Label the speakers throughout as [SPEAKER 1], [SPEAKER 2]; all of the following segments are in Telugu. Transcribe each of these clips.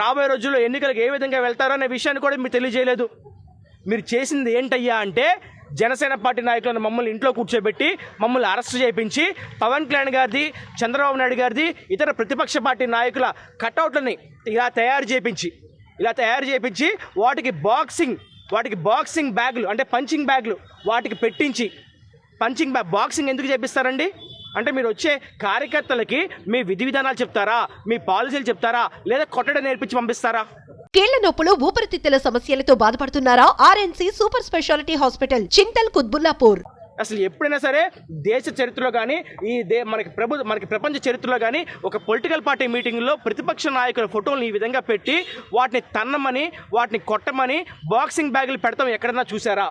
[SPEAKER 1] రాబోయే రోజుల్లో ఎన్నికలకు ఏ విధంగా వెళ్తారో అనే విషయాన్ని కూడా మీరు తెలియజేయలేదు. మీరు చేసింది ఏంటయ్యా అంటే జనసేన పార్టీ నాయకులను మమ్మల్ని ఇంట్లో కూర్చోబెట్టి మమ్మల్ని అరెస్ట్ చేయించి పవన్ కళ్యాణ్ గారిది చంద్రబాబు నాయుడు గారిది ఇతర ప్రతిపక్ష పార్టీ నాయకుల కట్అవుట్లని ఇలా తయారు చేయించి ఇలా తయారు చేయించి వాటికి బాక్సింగ్ వాటికి బాక్సింగ్ బ్యాగులు అంటే పంచింగ్ బ్యాగులు వాటికి పెట్టించి పంచింగ్ బ్యాగ్ బాక్సింగ్ ఎందుకు చేపిస్తారండి? అంటే మీరు వచ్చే కార్యకర్తలకి మీ విధి విధానాలు చెప్తారా? మీ పాలసీలు చెప్తారా? లేదా కొట్టడం నేర్పించి పంపిస్తారా?
[SPEAKER 2] కీళ్ళ నొప్పులు ఊపిరితిత్తుల సమస్యలతో బాధపడుతున్నారా? RNC super speciality hospital Chintal Quthbullapur.
[SPEAKER 1] అసలు ఎప్పుడైనా సరే దేశ చరిత్రలో కానీ ఈ దే మనకి ప్రభు మనకి ప్రపంచ చరిత్రలో కానీ ఒక పొలిటికల్ పార్టీ మీటింగ్లో ప్రతిపక్ష నాయకుల ఫోటోలను ఈ విధంగా పెట్టి వాటిని తన్నమని వాటిని కొట్టమని బాక్సింగ్ బ్యాగులు పెడతాం ఎక్కడన్నా చూసారా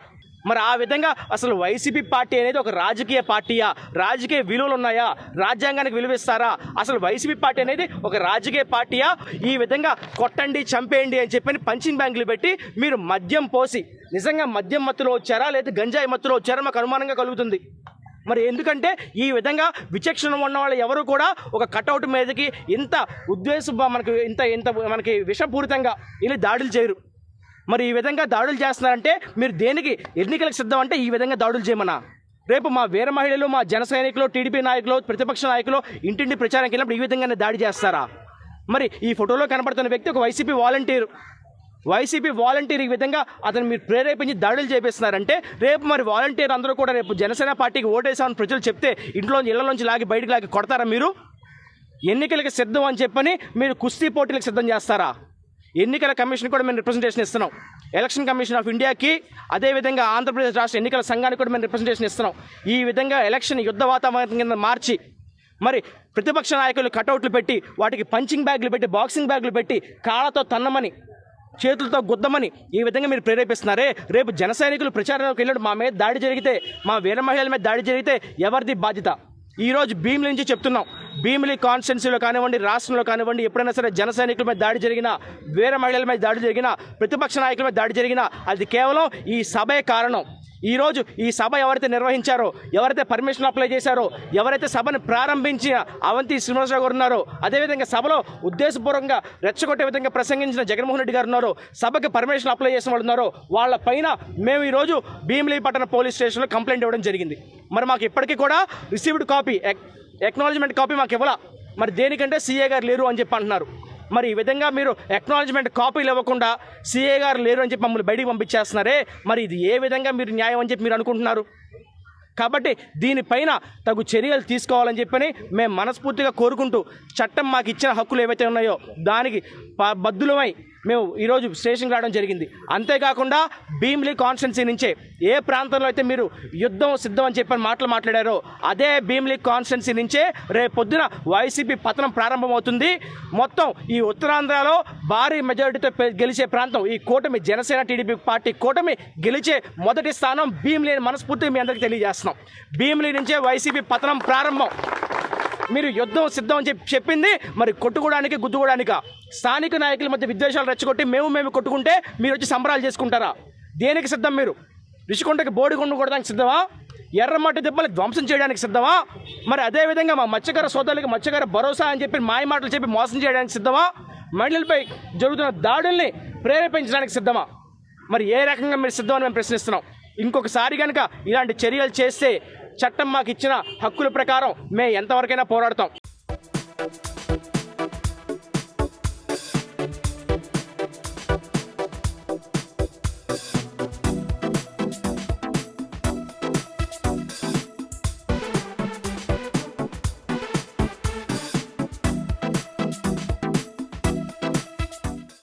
[SPEAKER 1] మరి ఆ విధంగా అసలు వైసీపీ పార్టీ అనేది ఒక రాజకీయ పార్టీయా? రాజకీయ విలువలు ఉన్నాయా? రాజ్యాంగానికి విలువిస్తారా? అసలు వైసీపీ పార్టీ అనేది ఒక రాజకీయ పార్టీయా? ఈ విధంగా కొట్టండి చంపేయండి అని చెప్పని పంచింగ్ బ్యాంకులు పెట్టి మీరు మద్యం పోసి నిజంగా మద్యం మత్తులో వచ్చారా? లేదా గంజాయి మత్తులో వచ్చారా? మాకు అనుమానంగా కలుగుతుంది. మరి ఎందుకంటే ఈ విధంగా విచక్షణ ఉన్న వాళ్ళు ఎవరు కూడా ఒక కటౌట్ మీదకి ఇంత ఉద్దేశం మనకి ఇంత ఇంత మనకి విషపూరితంగా ఇలా దాడులు చేయరు. మరి ఈ విధంగా దాడులు చేస్తున్నారంటే మీరు దేనికి ఎన్నికలకు సిద్ధం అంటే ఈ విధంగా దాడులు చేయమన్నా రేపు మా వీర మహిళలు మా జన సైనికులు టీడీపీ నాయకులు ప్రతిపక్ష నాయకులు ఇంటింటి ప్రచారానికి వెళ్ళినప్పుడు ఈ విధంగానే దాడి చేస్తారా? మరి ఈ ఫోటోలో కనబడుతున్న వ్యక్తి ఒక వైసీపీ వాలంటీర్. వైసీపీ వాలంటీర్ ఈ విధంగా అతను మీరు ప్రేరేపించి దాడులు చేపిస్తున్నారంటే రేపు మరి వాలంటీర్ అందరూ కూడా రేపు జనసేన పార్టీకి ఓటేసామని ప్రజలు చెప్తే ఇంట్లో ఇళ్ళలోంచి లాగి బయటికి లాగి కొడతారా మీరు? ఎన్నికలకు సిద్ధం అని చెప్పని మీరు కుస్తీ పోటీలకు సిద్ధం చేస్తారా? ఎన్నికల కమిషన్ కూడా మేము రిప్రజెంటేషన్ ఇస్తున్నాం. ఎలక్షన్ కమిషన్ ఆఫ్ ఇండియాకి అదేవిధంగా ఆంధ్రప్రదేశ్ రాష్ట్ర ఎన్నికల సంఘానికి కూడా మేము రిప్రజెంటేషన్ ఇస్తున్నాం. ఈ విధంగా ఎలక్షన్ యుద్ధ వాతావరణం కింద మార్చి మరి ప్రతిపక్ష నాయకులు కటౌట్లు పెట్టి వాటికి పంచింగ్ బ్యాగులు పెట్టి బాక్సింగ్ బ్యాగులు పెట్టి కాళ్ళతో తన్నమని చేతులతో గుద్దమని ఈ విధంగా మీరు ప్రేరేపిస్తున్నారే. రేపు జన సైనికులు ప్రచారంలోకి వెళ్ళినప్పుడు మా మీద దాడి జరిగితే మా వీర మహిళల మీద దాడి జరిగితే ఎవరిది బాధ్యత? ఈరోజు భీముల నుంచి చెప్తున్నాం. భీమిలి కాన్స్టిట్యున్సీలో కానివ్వండి రాష్ట్రంలో కానివ్వండి ఎప్పుడైనా సరే జన సైనికుల మీద దాడి జరిగినా వీర మహిళల మీద దాడి జరిగినా ప్రతిపక్ష నాయకుల మీద దాడి జరిగినా అది కేవలం ఈ సభే కారణం. ఈరోజు ఈ సభ ఎవరైతే నిర్వహించారో ఎవరైతే పర్మిషన్ అప్లై చేశారో ఎవరైతే సభను ప్రారంభించిన అవంతి శ్రీనివాసరావు గారు ఉన్నారో అదేవిధంగా సభలో ఉద్దేశపూర్వకంగా రెచ్చగొట్టే విధంగా ప్రసంగించిన జగన్మోహన్ రెడ్డి గారు ఉన్నారో సభకి పర్మిషన్ అప్లై చేసిన వాళ్ళు ఉన్నారో వాళ్ళ పైన మేము ఈరోజు భీమిలి పట్టణ పోలీస్ స్టేషన్లో కంప్లైంట్ ఇవ్వడం జరిగింది. మరి మాకు ఇప్పటికీ కూడా రిసీవ్డ్ కాపీ ఎక్నాలజ్మెంట్ కాపీ మాకు ఇవ్వాల? మరి దేనికంటే సీఏ గారు లేరు అని చెప్పి అంటున్నారు. మరి ఈ విధంగా మీరు ఎక్నాలజ్మెంట్ కాపీలు ఇవ్వకుండా సీఏ గారు లేరు అని చెప్పి మమ్మల్ని బయటికి పంపించేస్తున్నారే? మరి ఇది ఏ విధంగా మీరు న్యాయం అని చెప్పి మీరు అనుకుంటున్నారు? కాబట్టి దీనిపైన తగు చర్యలు తీసుకోవాలని చెప్పని మేము మనస్ఫూర్తిగా కోరుకుంటూ చట్టం మాకు ఇచ్చిన హక్కులు ఏవైతే ఉన్నాయో దానికి బద్దులమై మేము ఈరోజు స్టేషన్కి రావడం జరిగింది. అంతేకాకుండా భీమిలీ కాన్స్టిట్యున్సీ నుంచే ఏ ప్రాంతంలో అయితే మీరు యుద్ధం సిద్ధం అని చెప్పని మాటలు మాట్లాడారో అదే భీమిలీ కాన్స్టిట్యున్సీ నుంచే రేపు పొద్దున వైసీపీ పతనం ప్రారంభమవుతుంది. మొత్తం ఈ ఉత్తరాంధ్రలో భారీ మెజారిటీతో గెలిచే ప్రాంతం ఈ కూటమి జనసేన టీడీపీ పార్టీ కూటమి గెలిచే మొదటి స్థానం భీమిలీ అని మనస్ఫూర్తి మీ అందరికీ తెలియజేస్తున్నాం. భీమ్లీ నుంచే వైసీపీ పతనం ప్రారంభం. మీరు యుద్ధం సిద్ధం అని చెప్పి చెప్పింది మరి కొట్టుకోవడానికి గుద్దుకోవడానిక? స్థానిక నాయకుల మధ్య విద్వేషాలు రెచ్చగొట్టి మేము మేము కొట్టుకుంటే మీరు వచ్చి సంబరాలు చేసుకుంటారా? దేనికి సిద్ధం మీరు? రిషికొండకి బోడి కొట్టడానికి సిద్ధమా? ఎర్రమట్టి దెబ్బలు ధ్వంసం చేయడానికి సిద్ధమా? మరి అదేవిధంగా మా మత్స్యకార సోదరులకి మత్స్యకార భరోసా అని చెప్పి మాయ మాటలు చెప్పి మోసం చేయడానికి సిద్ధమా? మహిళలపై జరుగుతున్న దాడుల్ని ప్రేరేపించడానికి సిద్ధమా? మరి ఏ రకంగా మీరు సిద్ధమని మేము ప్రశ్నిస్తున్నాం? ఇంకొకసారి కనుక ఇలాంటి చర్యలు చేస్తే చట్టం మాకు ఇచ్చిన హక్కుల ప్రకారం మేము ఎంతవరకైనా పోరాడతాం.